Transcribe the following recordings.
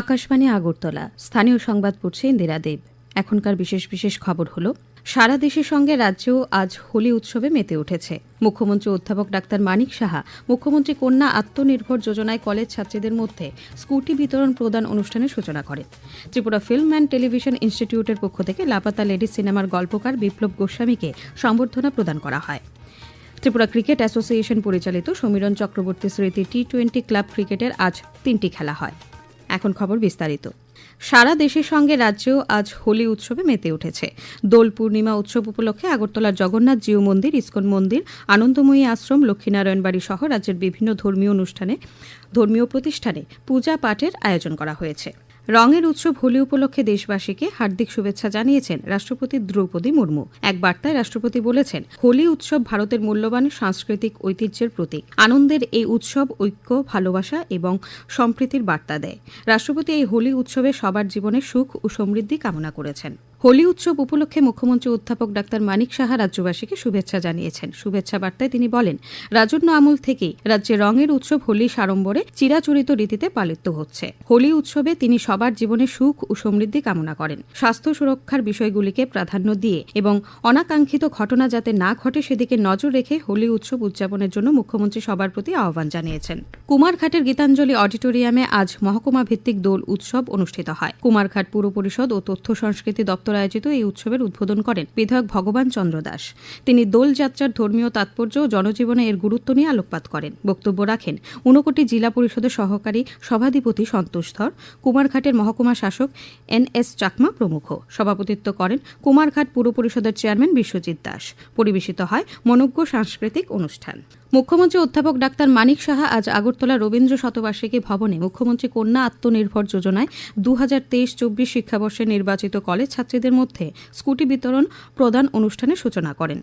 আকাশবাণী আগরতলা। স্থানীয় সংবাদ পড়ছে ইন্দিরা দেব। এখনকার বিশেষ বিশেষ খবর হল, সারা দেশের সঙ্গে রাজ্যেও আজ হোলি উৎসবে মেতে উঠেছে। মুখ্যমন্ত্রী অধ্যাপক ডাক্তার মানিক সাহা, মুখ্যমন্ত্রী কন্যা আত্মনির্ভর যোজনায় কলেজ ছাত্রীদের মধ্যে স্কুটি বিতরণ প্রদান অনুষ্ঠানের সূচনা করেন ত্রিপুরা ফিল্ম অ্যান্ড টেলিভিশন ইনস্টিটিউটের পক্ষ থেকে লাপাতা লেডিস সিনেমার গল্পকার বিপ্লব গোস্বামীকে সম্বর্ধনা প্রদান করা হয়। ত্রিপুরা ক্রিকেট অ্যাসোসিয়েশন পরিচালিত সমীরণ চক্রবর্তী স্মৃতি টি টোয়েন্টি ক্লাব ক্রিকেটের আজ তিনটি খেলা হয়। এখন খবর বিস্তারিত। সারা দেশের সঙ্গে রাজ্যেও আজ হোলি উৎসবে মেতে উঠেছে। দোল পূর্ণিমা উৎসব উপলক্ষে আগরতলার জগন্নাথ জিউ মন্দির, ইস্কন মন্দির, আনন্দময়ী আশ্রম লক্ষ্মীনারায়ণ বাড়ি সহ রাজ্যের বিভিন্ন ধর্মীয় অনুষ্ঠানে, ধর্মীয় প্রতিষ্ঠানে পূজা পাঠের আয়োজন করা হয়েছে। রঙের উৎসব হোলি উপলক্ষে দেশবাসীকে হার্দিক শুভেচ্ছা জানিয়েছেন রাষ্ট্রপতি দ্রৌপদী মুর্মু। এক বার্তায় রাষ্ট্রপতি বলেছেন, হোলি উৎসব ভারতের মূল্যবান সাংস্কৃতিক ঐতিহ্যের প্রতীক। আনন্দের এই উৎসব ঐক্য, ভালোবাসা এবং সম্প্রীতির বার্তা দেয়। রাষ্ট্রপতি এই হোলি উৎসবে সবার জীবনে সুখ ও সমৃদ্ধি কামনা করেছেন। হোলি উৎসব উপলক্ষে মুখ্যমন্ত্রী অধ্যাপক ডাক্তার মানিক সাহা রাজ্যবাসীকে শুভেচ্ছা জানিয়েছেন। শুভেচ্ছা বার্তায় তিনি বলেন, রাজন্য আমল থেকেই রাজ্যে রঙের উৎসব হোলি সাড়ম্বরে চিরাচরিত রীতিতে পালিত হচ্ছে। হোলি উৎসবে তিনি সবার জীবনে সুখ ও সমৃদ্ধি কামনা করেন। স্বাস্থ্য সুরক্ষার বিষয়গুলিকে প্রাধান্য দিয়ে এবং অনাকাঙ্ক্ষিত ঘটনা যাতে না ঘটে সেদিকে নজর রেখে হোলি উৎসব উদযাপনের জন্য মুখ্যমন্ত্রী সবার প্রতি আহ্বান জানিয়েছেন। কুমারঘাটের গীতাঞ্জলি অডিটোরিয়ামে আজ মহকুমা ভিত্তিক দোল উৎসব অনুষ্ঠিত হয়। কুমারঘাট পুর পরিষদ ও তথ্য সংস্কৃতি দপ্তর আয়োজিত এই উৎসবের উদ্বোধন করেন বিধায়ক ভগবান চন্দ্র দাস। তিনি দোল যাত্রার ধর্মীয় তাৎপর্য ও জনজীবনে এর গুরুত্ব নিয়ে আলোকপাত করেন। বক্তব্য রাখেন ঊনকোটি জেলা পরিষদের সহকারী সভাধিপতি সন্তোষ ধর, কুমারঘাটের মহকুমা শাসক এন এস চাকমা প্রমুখ। সভাপতিত্ব করেন কুমারঘাট পুর পরিষদের চেয়ারম্যান বিশ্বজিৎ দাস। পরিবেশিত হয় মনজ্ঞ সাংস্কৃতিক অনুষ্ঠান। মুখ্যমন্ত্রী অধ্যাপক ডাক্তার মানিক সাহা আজ আগরতলা রবীন্দ্র শতবার্ষিকী ভবনে মুখ্যমন্ত্রী কন্যা আত্মনির্ভর যোজনায় দু হাজার তেইশ চব্বিশ শিক্ষাবর্ষে নির্বাচিত কলেজ ছাত্রীদের মধ্যে স্কুটি বিতরণ প্রদান অনুষ্ঠানের সূচনা করেন।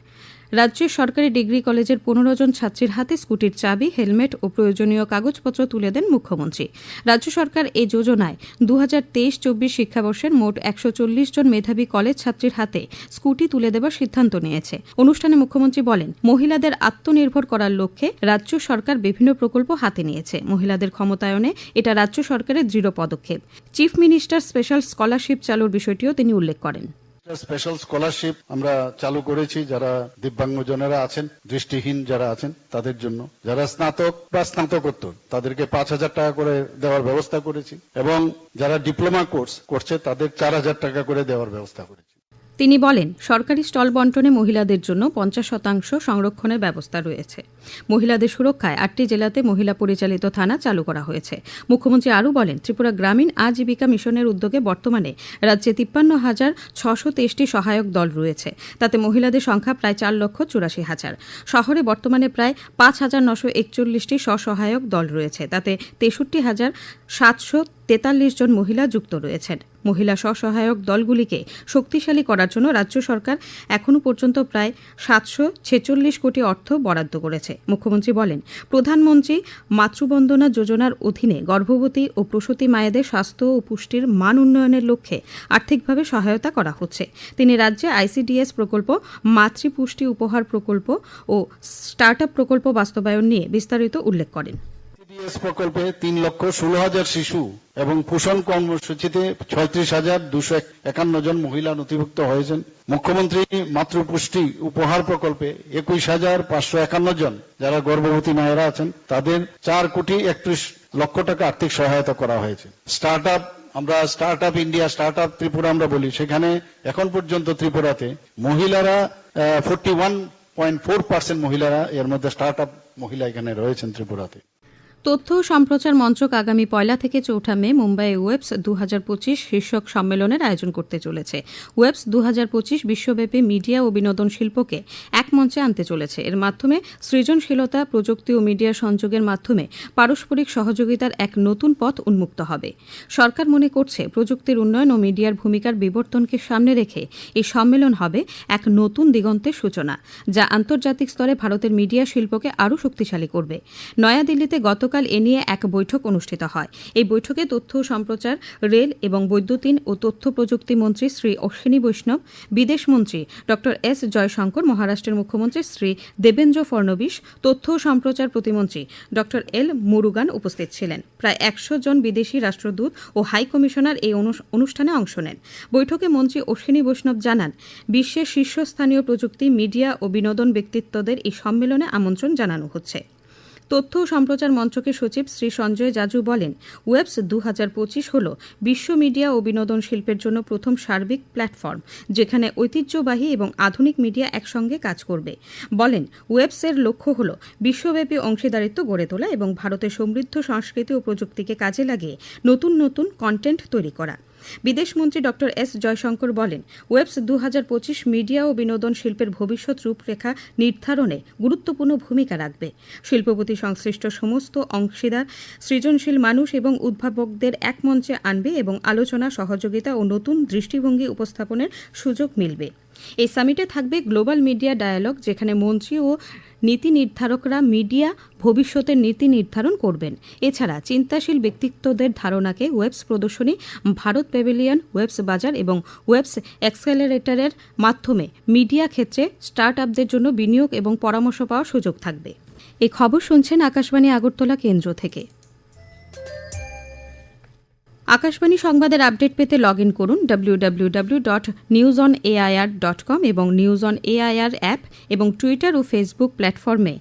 রাজ্যের সরকারি ডিগ্রি কলেজের পনেরো জন ছাত্রীর হাতে স্কুটির চাবি, হেলমেট ও প্রয়োজনীয় কাগজপত্র তুলে দেন মুখ্যমন্ত্রী। রাজ্য সরকার এই যোজনায় দু হাজার তেইশ চব্বিশ শিক্ষাবর্ষের মোট একশো চল্লিশ জন মেধাবী কলেজ ছাত্রীর হাতে স্কুটি তুলে দেওয়ার সিদ্ধান্ত নিয়েছে। অনুষ্ঠানে মুখ্যমন্ত্রী বলেন, মহিলাদের আত্মনির্ভর করার লক্ষ্যে রাজ্য সরকার বিভিন্ন প্রকল্প হাতে নিয়েছে। মহিলাদের ক্ষমতায়নে এটা রাজ্য সরকারের দৃঢ় পদক্ষেপ। চিফ মিনিস্টার স্পেশাল স্কলারশিপ চালুর বিষয়টিও তিনি উল্লেখ করেন। স্পেশাল স্কলারশিপ আমরা চালু করেছি যারা দিব্যাঙ্গজনেরা আছেন, দৃষ্টিহীন যারা আছেন, তাদের জন্য। যারা স্নাতক বা স্নাতকোত্তর, তাদেরকে পাঁচ হাজার টাকা করে দেওয়ার ব্যবস্থা করেছি এবং যারা ডিপ্লোমা কোর্স করছে, তাদের চার হাজার টাকা করে দেওয়ার ব্যবস্থা করেছি। তিনি বলেন, সরকারি স্টল বন্টনে মহিলাদের জন্য পঞ্চাশ শতাংশ সংরক্ষণের ব্যবস্থা রয়েছে। মহিলাদের সুরক্ষায় আটটি জেলাতে মহিলা পরিচালিত থানা চালু করা হয়েছে। মুখ্যমন্ত্রী আরও বলেন, ত্রিপুরা গ্রামীণ আজীবিকা মিশনের উদ্যোগে বর্তমানে রাজ্যে তিপ্পান্ন হাজার ছশো তেইশটি সহায়ক দল রয়েছে। তাতে মহিলাদের সংখ্যা প্রায় চার লক্ষ চুরাশি হাজার। শহরে বর্তমানে প্রায় পাঁচ হাজার নশো একচল্লিশটি স্বসহায়ক দল রয়েছে। তাতে তেষট্টি হাজার সাতশো তেতাল্লিশ জন মহিলা যুক্ত রয়েছেন। মহিলা স্বসহায়ক দলগুলিকে শক্তিশালী করার জন্য রাজ্য সরকার এখনও পর্যন্ত প্রায় সাতশো ছেচল্লিশ কোটি অর্থ বরাদ্দ করেছে। মুখ্যমন্ত্রী বলেন, প্রধানমন্ত্রী মাতৃবন্দনা যোজনার অধীনে গর্ভবতী ও প্রসূতি মায়েদের স্বাস্থ্য ও পুষ্টির মান উন্নয়নের লক্ষ্যে আর্থিকভাবে সহায়তা করা হচ্ছে। তিনি রাজ্যে আইসিডিএস প্রকল্প, মাতৃপুষ্টি উপহার প্রকল্প ও স্টার্ট প্রকল্প বাস্তবায়ন নিয়ে বিস্তারিত উল্লেখ করেন। সিডিএস প্রকল্পে তিন লক্ষ ষোলো হাজার শিশু এবং পোষণ কর্মসূচিতে ছয়ত্রিশ হাজার দুশো একান্ন জন মহিলা নথিভুক্ত হয়েছেন। মুখ্যমন্ত্রী মাতৃপুষ্টি উপহার প্রকল্পে একুশ হাজার পাঁচশো একান্ন জন যারা গর্ভবতী মায়েরা আছেন, তাদের চার কোটি একত্রিশ লক্ষ টাকা আর্থিক সহায়তা করা হয়েছে। স্টার্ট আপ আমরা start up India start up Tripura আমরা বলি। সেখানে এখন পর্যন্ত ত্রিপুরাতে মহিলারা forty one point four percent মহিলারা, এর মধ্যে স্টার্ট আপ মহিলা এখানে রয়েছেন ত্রিপুরাতে। তথ্য সম্প্রচার মন্ত্রক আগামী পয়লা থেকে চৌঠা মে মুম্বাই ওয়েবস দু হাজার পঁচিশ শীর্ষক সম্মেলনের আয়োজন করতে চলেছে। ওয়েবস দু বিশ্বব্যাপী মিডিয়া ও বিনোদন শিল্পকে এক মঞ্চে আনতে চলেছে। এর মাধ্যমে সৃজনশীলতা, প্রযুক্তি ও মিডিয়া সংযোগের মাধ্যমে পারস্পরিক সহযোগিতার এক নতুন পথ উন্মুক্ত হবে। সরকার মনে করছে, প্রযুক্তির উন্নয়ন ও মিডিয়ার ভূমিকার বিবর্তনকে সামনে রেখে এই সম্মেলন হবে এক নতুন দিগন্তের সূচনা, যা আন্তর্জাতিক স্তরে ভারতের মিডিয়া শিল্পকে আরও শক্তিশালী করবে। নয়াদিল্লিতে গত গতকাল এ নিয়ে এক বৈঠক অনুষ্ঠিত হয়। এই বৈঠকে তথ্য সম্প্রচার, রেল এবং বৈদ্যুতিন ও তথ্য প্রযুক্তি মন্ত্রী শ্রী অশ্বিনী বৈষ্ণব, বিদেশ মন্ত্রী ড এস জয়শঙ্কর, মহারাষ্ট্রের মুখ্যমন্ত্রী শ্রী দেবেন্দ্র ফডনবিস তথ্য সম্প্রচার প্রতিমন্ত্রী ড এল মুরুগান উপস্থিত ছিলেন। প্রায় একশো জন বিদেশি রাষ্ট্রদূত ও হাই কমিশনার এই অনু- অনুষ্ঠানে অংশ নেন। বৈঠকে মন্ত্রী অশ্বিনী বৈষ্ণব জানান, বিশ্বের শীর্ষস্থানীয় প্রযুক্তি, মিডিয়া ও বিনোদন ব্যক্তিত্বদের এই সম্মেলনে আমন্ত্রণ জানানো হচ্ছে। তথ্য ও সম্প্রচার মন্ত্রকের সচিব শ্রী সঞ্জয় জাজু বলেন, ওয়েবস দু হাজার পঁচিশ হল বিশ্ব মিডিয়া ও বিনোদন শিল্পের জন্য প্রথম সার্বিক প্ল্যাটফর্ম, যেখানে ঐতিহ্যবাহী এবং আধুনিক মিডিয়া একসঙ্গে কাজ করবে। বলেন, ওয়েবসের লক্ষ্য হল বিশ্বব্যাপী অংশীদারিত্ব গড়ে তোলা এবং ভারতের সমৃদ্ধ সংস্কৃতি ও প্রযুক্তিকে কাজে লাগিয়ে নতুন নতুন কন্টেন্ট তৈরি করা। বিদেশমন্ত্রী ড এস জয়শঙ্কর বলেন, ওয়েবস দু হাজার পঁচিশ মিডিয়া ও বিনোদন শিল্পের ভবিষ্যৎ রূপরেখা নির্ধারণে গুরুত্বপূর্ণ ভূমিকা রাখবে। শিল্পপতি সংশ্লিষ্ট সমস্ত অংশীদার, সৃজনশীল মানুষ এবং উদ্ভাবকদের এক মঞ্চে আনবে এবং আলোচনা, সহযোগিতা ও নতুন দৃষ্টিভঙ্গি উপস্থাপনের সুযোগ মিলবে। এই সামিটে থাকবে গ্লোবাল মিডিয়া ডায়ালগ, যেখানে মন্ত্রী ও নীতি নির্ধারকরা মিডিয়া ভবিষ্যতের নীতি নির্ধারণ করবেন। এছাড়া চিন্তাশীল ব্যক্তিত্বদের ধারণাকে ওয়েবস প্রদর্শনী, ভারত প্যাভিলিয়ন, ওয়েবস বাজার এবং ওয়েবস অ্যাক্সেলারেটরের মাধ্যমে মিডিয়া ক্ষেত্রে স্টার্ট আপদের জন্য বিনিয়োগ এবং পরামর্শ পাওয়ার সুযোগ থাকবে। এই খবর শুনছেন আকাশবাণী আগরতলা কেন্দ্র থেকে। আকাশবাণী সংবাদের আপডেট পেতে লগ ইন করুন W W W dot news on AIR dot com এবং নিউজ অন এআইআর অ্যাপ এবং টুইটার ও ফেসবুক প্ল্যাটফর্মে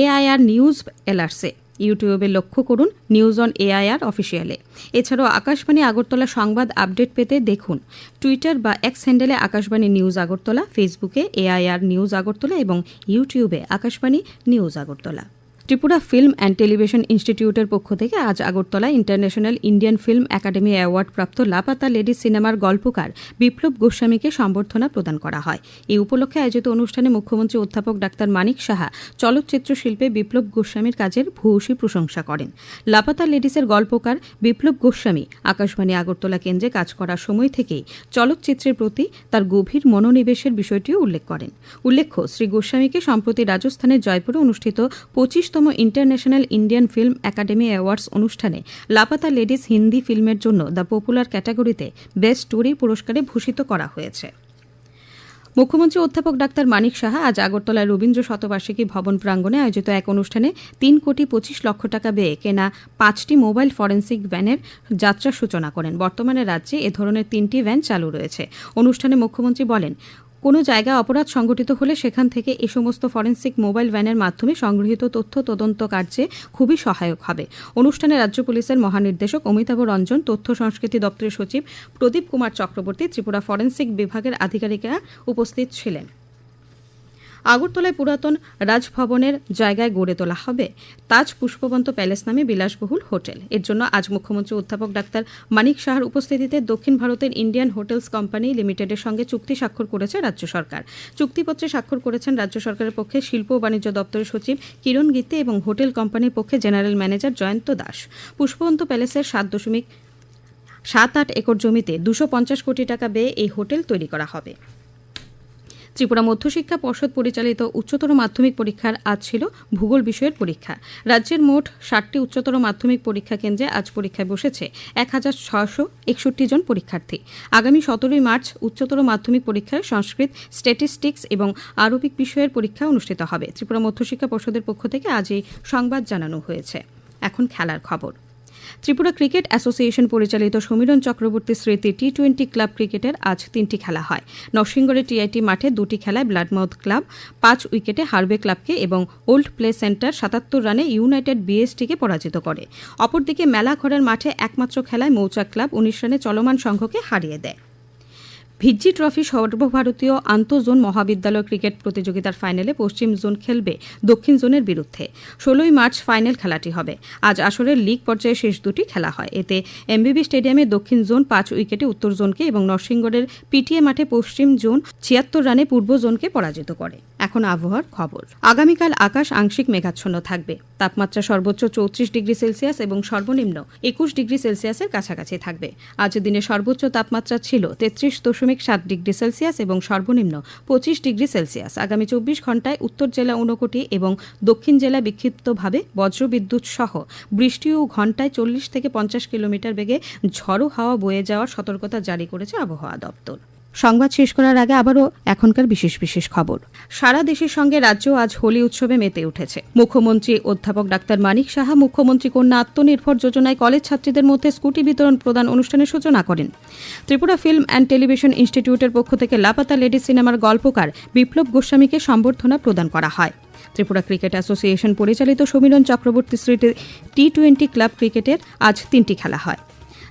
এআইআর নিউজ এলআরসে ইউটিউবে লক্ষ্য করুন নিউজ অন এআইআর অফিসিয়ালে এছাড়াও আকাশবাণী আগরতলা সংবাদ আপডেট পেতে দেখুন টুইটার বা এক্স হ্যান্ডেলে আকাশবাণী নিউজ আগরতলা ফেসবুকে এআইআর নিউজ আগরতলা এবং ইউটিউবে Akashvani news Agartala. Tripura film and television ইনস্টিটিউটের পক্ষ থেকে আজ Agartala international Indian film academy award প্রাপ্ত লাপাতা লেডি সিনেমার গল্পকার বিপ্লব গোস্বামীকে সম্বর্ধনা প্রদান করা হয়। এই উপলক্ষে আয়োজিত অনুষ্ঠানে মুখ্যমন্ত্রী অধ্যাপক ডাক্তার মানিক সাহা চলচ্চিত্র শিল্পে বিপ্লব গোস্বামীর কাজের ভূয়সী প্রশংসা করেন। লাপাতা লেডিসের গল্পকার বিপ্লব গোস্বামী আকাশবাণী আগরতলা কেন্দ্রে কাজ করার সময় থেকেই চলচ্চিত্রের প্রতি তার গভীর মনোনিবেশের বিষয়টিও উল্লেখ করেন। উল্লেখ্য, শ্রী গোস্বামীকে সম্প্রতি রাজস্থানের জয়পুরে অনুষ্ঠিত পঁচিশতম international Indian film academy awards অনুষ্ঠানে লাপাতা লেডিস হিন্দি ফিল্মের জন্য দ্য পপুলার ক্যাটাগরিতে বেস্ট স্টোরি পুরস্কারে ভূষিত করা হয়েছে। মুখ্যমন্ত্রী অধ্যাপক ডাক্তার মানিক সাহা আজ আগরতলায় রবীন্দ্র শতবার্ষিকী ভবন প্রাঙ্গণে আয়োজিত এক অনুষ্ঠানে তিন কোটি পঁচিশ লক্ষ টাকা ব্যয়ে কেনা পাঁচটি মোবাইল ফরেন্সিক ভ্যানের যাত্রার সূচনা করেন। বর্তমানে রাজ্যে এ ধরনের তিনটি ভ্যান চালু রয়েছে। অনুষ্ঠানে মুখ্যমন্ত্রী বলেন কোনো জায়গায় অপরাধ সংঘটিত হলে সেখান থেকে এ সমস্ত ফরেন্সিক মোবাইল ভ্যানের মাধ্যমে সংগৃহীত তথ্য তদন্ত কার্যে খুবই সহায়ক হবে। অনুষ্ঠানে রাজ্য পুলিশের মহানির্দেশক অমিতাভ রঞ্জন, তথ্য সংস্কৃতি দপ্তরের সচিব প্রদীপ কুমার চক্রবর্তী, ত্রিপুরা ফরেন্সিক বিভাগের আধিকারিকরা উপস্থিত ছিলেন। আগরতলায় পুরাতন রাজভবনের জায়গায় গড়ে তোলা হবে তাজ পুষ্পবন্ত প্যালেস নামে বিলাসবহুল হোটেল। এর জন্য আজ মুখ্যমন্ত্রী অধ্যাপক ডাক্তার মানিক সাহার উপস্থিতিতে দক্ষিণ ভারতের ইন্ডিয়ান হোটেলস কোম্পানি লিমিটেডের সঙ্গে চুক্তি স্বাক্ষর করেছে রাজ্য সরকার। চুক্তিপত্রে স্বাক্ষর করেছেন রাজ্য সরকারের পক্ষে শিল্প ও বাণিজ্য দপ্তরের সচিব কিরণ গীতে এবং হোটেল কোম্পানির পক্ষে জেনারেল ম্যানেজার জয়ন্ত দাস। পুষ্পবন্ত প্যালেসের সাত দশমিক সাত আট একর জমিতে দুশো পঞ্চাশ কোটি টাকা ব্যয়ে এই হোটেল তৈরি করা হবে। ত্রিপুরা মধ্যশিক্ষা পর্ষদ পরিচালিত উচ্চতর মাধ্যমিক পরীক্ষার আজ ছিল ভূগোল বিষয়ের পরীক্ষা। রাজ্যের মোট ষাটটি উচ্চতর মাধ্যমিক পরীক্ষা কেন্দ্রে আজ পরীক্ষায় বসেছে এক হাজার ছশো একষট্টি জন পরীক্ষার্থী। আগামী সতেরোই মার্চ উচ্চতর মাধ্যমিক পরীক্ষায় সংস্কৃত, স্ট্যাটিস্টিক্স এবং আরবিক বিষয়ের পরীক্ষা অনুষ্ঠিত হবে। ত্রিপুরা মধ্যশিক্ষা পর্ষদের পক্ষ থেকে আজ এই সংবাদ জানানো হয়েছে। এখন খেলার খবর। ত্রিপুরা ক্রিকেট অ্যাসোসিয়েশন পরিচালিত সমীরণ চক্রবর্তী স্মৃতি টি টোয়েন্টি ক্লাব ক্রিকেটের আজ তিনটি খেলা হয়। নরসিংগড়ের টিআইটি মাঠে দুটি খেলায় ব্লাডমাউথ ক্লাব পাঁচ উইকেটে হারবে ক্লাবকে এবং ওল্ড প্লে সেন্টার সাতাত্তর রানে ইউনাইটেড বিএসটিকে পরাজিত করে। অপরদিকে মেলাঘরের মাঠে একমাত্র খেলায় মৌচাক ক্লাব উনিশ রানে চলমান সংঘকে হারিয়ে দেয়। ভিজ্জি ট্রফি সর্বভারতীয় আন্তঃজোন মহাবিদ্যালয় ক্রিকেট প্রতিযোগিতার ফাইনালে পশ্চিম জোন খেলবে দক্ষিণ জোনের বিরুদ্ধে। ষোলোই মার্চ ফাইনাল খেলাটি হবে। আজ আসরের লিগ পর্যায়ে শেষ দুটি খেলা হয়। এতে এমবিবি স্টেডিয়ামে দক্ষিণ জোন পাঁচ উইকেটে উত্তর জোনকে এবং নরসিংগড়ের পিটিএ মাঠে পশ্চিম জোন ছিয়াত্তর রানে পূর্ব জোনকে পরাজিত করে। এখন আবহাওয়ার খবর। আগামীকাল আকাশ আংশিক মেঘাচ্ছন্ন থাকবে। তাপমাত্রা সর্বোচ্চ চৌত্রিশ ডিগ্রি সেলসিয়াস এবং সর্বনিম্ন একুশ ডিগ্রি সেলসিয়াসের কাছাকাছি থাকবে। আজ দিনে সর্বোচ্চ তাপমাত্রা ছিল তেত্রিশ দশমিক দশমিক সাত ডিগ্রি সেলসিয়াস এবং সর্বনিম্ন পঁচিশ ডিগ্রি সেলসিয়াস। আগামী চব্বিশ ঘন্টায় উত্তর জেলা ঊনকোটি এবং দক্ষিণ জেলা বিক্ষিপ্তভাবে বজ্রবিদ্যুৎ সহ বৃষ্টি ও ঘন্টায় চল্লিশ থেকে পঞ্চাশ কিলোমিটার বেগে ঝড়ো হাওয়া বয়ে যাওয়ার সতর্কতা জারি করেছে আবহাওয়া দপ্তর। সংবাদ শেষ করার আগে আবারও এখনকার বিশেষ বিশেষ খবর। সারা দেশের সঙ্গে রাজ্য আজ হোলি উৎসবে মেতে উঠেছে। মুখ্যমন্ত্রী অধ্যাপক ডাক্তার মানিক সাহা, মুখ্যমন্ত্রী কন্যা আত্মনির্ভর যোজনায় কলেজ ছাত্রীদের মধ্যে স্কুটি বিতরণ প্রদান অনুষ্ঠানের সূচনা করেন। ত্রিপুরা ফিল্ম অ্যান্ড টেলিভিশন ইনস্টিটিউটের পক্ষ থেকে লাপাতা লেডি সিনেমার গল্পকার বিপ্লব গোস্বামীকে সম্বর্ধনা প্রদান করা হয়। ত্রিপুরা ক্রিকেট অ্যাসোসিয়েশন পরিচালিত সমীরণ চক্রবর্তী স্মৃতি টি টোয়েন্টি ক্লাব ক্রিকেটের আজ তিনটি খেলা হয়।